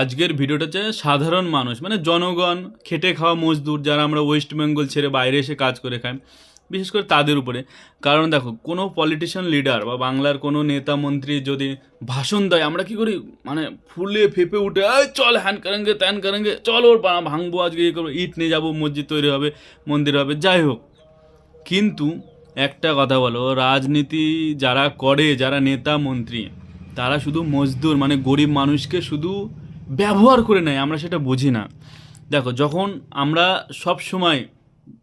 আজকের ভিডিওটা হচ্ছে সাধারণ মানুষ মানে জনগণ, খেটে খাওয়া মজদুর যারা আমরা ওয়েস্ট বেঙ্গল ছেড়ে বাইরে এসে কাজ করে খাই, বিশেষ করে তাদের উপরে। কারণ দেখো, কোনো পলিটিশিয়ান লিডার বা বাংলার কোনো নেতা, মন্ত্রী যদি ভাষণ দেয়, আমরা কি করি? মানে ফুলে ফেপে উঠে চল হ্যান করেঙ্গে, ত্যান করেঙ্গে, চল ওর ভাঙবো, আজকে ইয়ে করব। ইট নিয়ে যাব, মসজিদ তৈরি হবে, মন্দির হবে, যাই হোক। কিন্তু একটা কথা বলো, রাজনীতি যারা করে, যারা নেতা, মন্ত্রী, তারা শুধু মজদুর মানে গরিব মানুষকে শুধু ব্যবহার করে নেয়, আমরা সেটা বুঝি না। দেখো, যখন আমরা সব সময়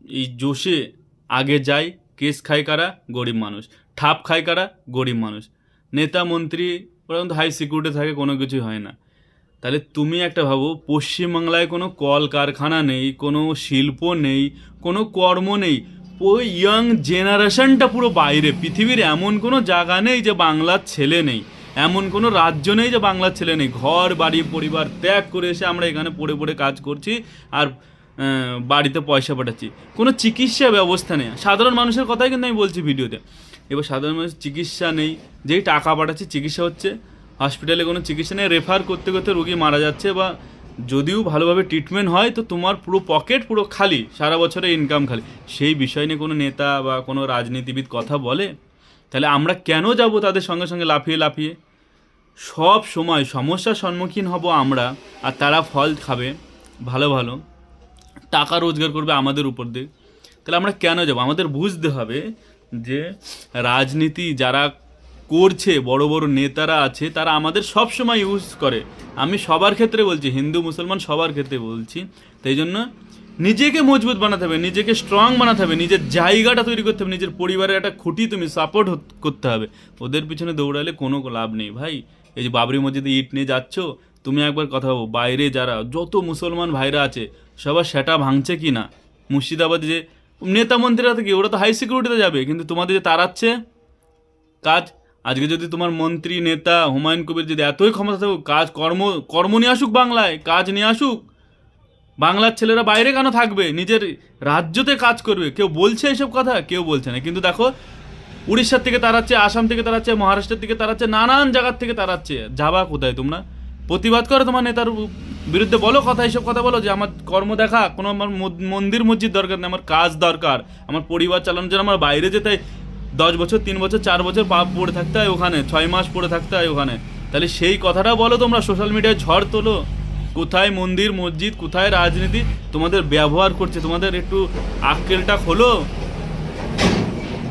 এই জোশে আগে যাই, কেস খায় কারা? গরিব মানুষ। ঠাপ খায় কারা? গরিব মানুষ। নেতা, মন্ত্রী, ওরা কিন্তু হাই সিকিউরিটি থাকে, কোনো কিছুই হয় না। তাহলে তুমি একটা ভাবো, পশ্চিমবাংলায় কোনো কল কারখানা নেই, কোনো শিল্প নেই, কোনো কর্ম নেই। ওই ইয়াং জেনারেশনটা পুরো বাইরে। পৃথিবীর এমন কোনো জায়গা নেই যে বাংলার ছেলে নেই। এমন কোনো রাজ্য নেই যে বাংলার ছেলে নেই। ঘর, বাড়ি, পরিবার ত্যাগ করে এসে আমরা এখানে পড়ে পড়ে কাজ করছি আর বাড়িতে পয়সা পাঠাচ্ছি। কোনো চিকিৎসা ব্যবস্থা নেই। সাধারণ মানুষের কথাই কিন্তু আমি বলছি ভিডিওতে। এবার সাধারণ মানুষ চিকিৎসা নেই। যেই টাকা পাঠাচ্ছে, চিকিৎসা হচ্ছে। হসপিটালে কোনো চিকিৎসা নেই। রেফার করতে করতে রোগী মারা যাচ্ছে বা যদিও ভালোভাবে ট্রিটমেন্ট হয়, তো তোমার পুরো পকেট পুরো খালি, সারা বছরে ইনকাম খালি। সেই বিষয় নিয়ে কোনো নেতা বা কোনো রাজনীতিবিদ কথা বলে? তাহলে আমরা কেন যাব তাদের সঙ্গে সঙ্গে লাফিয়ে লাফিয়ে? সব সময় সমস্যার সম্মুখীন হব আমরা, আর তারা ফল খাবে, ভালো ভালো। টাকা রোজগার করবে আমাদের উপর দিয়ে। তাহলে আমরা কেন যাব? আমাদের বুঝতে হবে যে রাজনীতি যারা করছে, বড় বড় নেতারা আছে, তারা আমাদের সব সময় ইউজ করে। আমি সবার ক্ষেত্রে বলছি, হিন্দু, মুসলমান সবার ক্ষেত্রে বলছি। তাই জন্য নিজেকে মজবুত বানাতে হবে, নিজেকে স্ট্রং বানাতে হবে, নিজের জায়গাটা তৈরি করতে হবে, নিজের পরিবারের একটা খুঁটি তুমি সাপোর্ট করতে হবে। ওদের পিছনে দৌড়ালে কোনো লাভ নেই, ভাই। এই যে বাবরি মসজিদে ইট নিয়ে যাচ্ছ, তুমি একবার কথা বাইরে যারা, যত মুসলমান ভাইরা আছে, সবার সেটা ভাঙছে কি না? মুর্শিদাবাদে যে, নেতা মন্ত্রীরা থেকে ওরা তো হাই সিকিউরিটিতে যাবে, কিন্তু তোমাদের যে তাড়াচ্ছে কাজ, আজকে যদি তোমার মন্ত্রী, নেতা, হুমায়ুন কবির যদি এতই ক্ষমতা থাকুক, কাজ কর্ম কর্ম নিয়ে আসুক বাংলায়, কাজ নিয়ে আসুক, বাংলার ছেলেরা বাইরে কেন থাকবে? নিজের রাজ্যতে কাজ করবে। কেউ বলছে এসব কথা? কেউ বলছে না। কিন্তু দেখো উড়িষ্যার থেকে তাড়াচ্ছে আসাম থেকে তাড়াচ্ছে মহারাষ্ট্রের থেকে তাড়াচ্ছে নানান জায়গার থেকে তাড়াচ্ছে যাবা কোথায় তোমরা? প্রতিবাদ করো তোমার নেতার বিরুদ্ধে। বলো কথা, এইসব কথা বলো যে আমার কর্ম দেখা, কোনো আমার মন্দির মসজিদ দরকার নেই, আমার কাজ দরকার। আমার পরিবার চালানোর জন্য আমার বাইরে যেতে দশ বছর, তিন বছর, চার বছর পাপ পড়ে থাকতে হয় ওখানে, ছয় মাস পড়ে থাকতে হয় ওখানে। তাহলে সেই কথাটা বলো তোমরা, সোশ্যাল মিডিয়ায় ঝড় তোলো। কোথায় মন্দির, মসজিদ, কোথায় রাজনীতি, তোমাদের ব্যবহার করছে, তোমাদের একটু আক্কেলটা খোলো।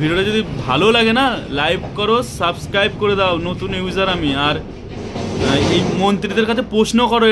ভিডিওটা যদি ভালো লাগে না লাইক করো সাবস্ক্রাইব করে দাও, নতুন ইউজার আমি। আর এই মন্ত্রীদের কাছে প্রশ্ন করো